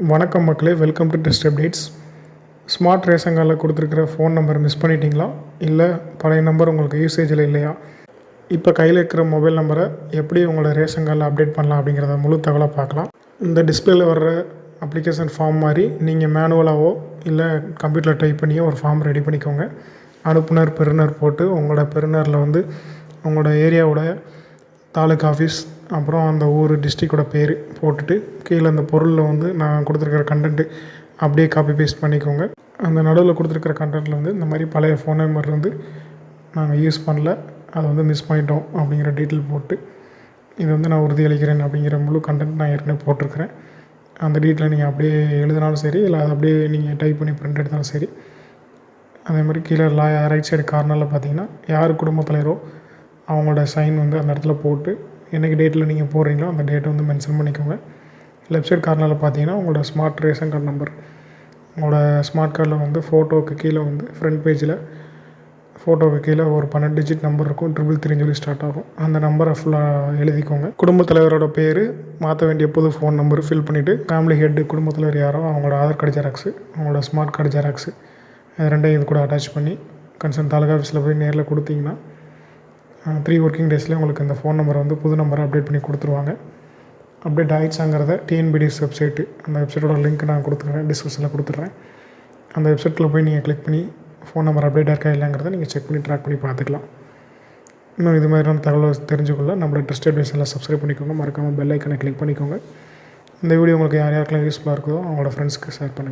வணக்கம் மக்களே welcome to test updates smart ration கார்டில் கொடுத்துருக்கிற ஃபோன் நம்பர் மிஸ் பண்ணிட்டீங்களா? இல்லை பழைய நம்பர் உங்களுக்கு யூசேஜில் இல்லையா? இப்போ கையில் இருக்கிற மொபைல் நம்பரை எப்படி உங்களோட ரேஷன் கார்டில் அப்டேட் பண்ணலாம் அப்படிங்கிறத முழு தகவலை பார்க்கலாம். இந்த டிஸ்பிளேல வர்ற அப்ளிகேஷன் ஃபார்ம் மாதிரி நீங்கள் மேனுவலாகவோ இல்லை கம்ப்யூட்டரில் டைப் பண்ணியோ ஒரு ஃபார்ம் ரெடி பண்ணிக்கோங்க. அனுப்புனர் பெறுநர் போட்டு உங்களோட பெறுநரில் வந்து உங்களோட ஏரியாவோட தாலுக்கா ஆஃபீஸ் அப்புறம் அந்த ஊர் டிஸ்ட்ரிக்டோட பேர் போட்டுட்டு கீழே அந்த பொருளில் வந்து நான் கொடுத்துருக்குற கண்டென்ட்டு அப்படியே காப்பி பேஸ்ட் பண்ணிக்கோங்க. அந்த நடுவில் கொடுத்துருக்குற கண்டென்ட்டில் வந்து இந்த மாதிரி பழைய ஃபோன் நம்பர் வந்து நாங்கள் யூஸ் பண்ணல. அதை வந்து மிஸ் பண்ணிட்டோம் அப்படிங்கிற டீட்டெயில் போட்டு இது வந்து நான் உறுதியளிக்கிறேன் அப்படிங்கிற முழு கண்டென்ட் நான் ஏற்கனவே போட்டிருக்கிறேன். அந்த டீட்டெயிலை நீங்கள் அப்படியே எழுதினாலும் சரி இல்லை அதை அப்படியே நீங்கள் டைப் பண்ணி பிரிண்ட் எடுத்தாலும் சரி. அதே மாதிரி கீழே லா ரைட் சைடு கார்னரில் பார்த்தீங்கன்னா யார் குடும்ப தலைவரோ அவங்களோட சைன் வந்து அந்த இடத்துல போட்டு என்றைக்கு டேட்டில் நீங்கள் போடுறீங்களோ அந்த டேட்டை வந்து மென்ஷன் பண்ணிக்கோங்க. லெஃப்ட் சைடு கார்னரில் பார்த்தீங்கன்னா உங்களோட ஸ்மார்ட் ரேஷன் கார்டு நம்பர் உங்களோட ஸ்மார்ட் கார்டில் வந்து ஃபோட்டோவுக்கு கீழே வந்து ஃப்ரண்ட் பேஜில் ஃபோட்டோவுக்கு கீழே ஒரு பன்னெண்டு டிஜிட் நம்பர் இருக்கும். ட்ரிபிள் த்ரீன்னு சொல்லி ஸ்டார்ட் ஆகும். அந்த நம்பரை ஃபுல்லாக எழுதிக்கோங்க. குடும்பத் தலைவரோட பேர் மாற்ற வேண்டிய புது ஃபோன் நம்பர் ஃபில் பண்ணிவிட்டு ஃபேமிலி ஹெட்டு குடும்பத் தலைவர் யாரோ அவங்களோட ஆதார் கார்டு ஜெராக்ஸு அவங்களோட ஸ்மார்ட் கார்டு ஜெராக்ஸு இது ரெண்டையும் இது கூட அட்டாச் பண்ணி கன்சர்ன் தாலுகா ஆஃபீஸில் போய் நேரில் கொடுத்தீங்கன்னா த்ரீ ஒர்க்கிங் டேஸ்லேயே உங்களுக்கு இந்த ஃபோன் நம்பரை வந்து புது நம்பரை அப்டேட் பண்ணி கொடுத்துருவாங்க. அப்டேட் ஆகிடுச்சாங்கிறத டிஎன்பிடிஎஸ் வெப்சைட்டு அந்த வெப்சைட்டோட லிங்க் நான் கொடுத்துருக்கேன் டிஸ்கிரிப்ஷனில் கொடுத்துட்றேன் அந்த வெப்சைட்டில் போய் நீங்கள் கிளிக் பண்ணி ஃபோன் நம்பர் அப்டேட் இருக்கா இல்லைங்கிறத நீங்கள் செக் பண்ணி ட்ராக் பண்ணி பார்த்துக்கலாம். இன்னும் இது மாதிரியான தகவல் தெரிஞ்சுக்கொள்ள நம்மளோட ட்ரஸ்ட் அட்வைஸ் எல்லாம் சப்ஸ்கிரைப் பண்ணிக்கோங்க. மறக்காமல் பெல் ஐக்கனை கிளிக் பண்ணிக்கோங்க. இந்த வீடியோ உங்களுக்கு யார் யாருக்கெல்லாம் யூஸ்ஃபுல்லாக இருக்குதோ அவங்களோட ஃப்ரெண்ட்ஸ்க்கு ஷேர் பண்ணுங்கள்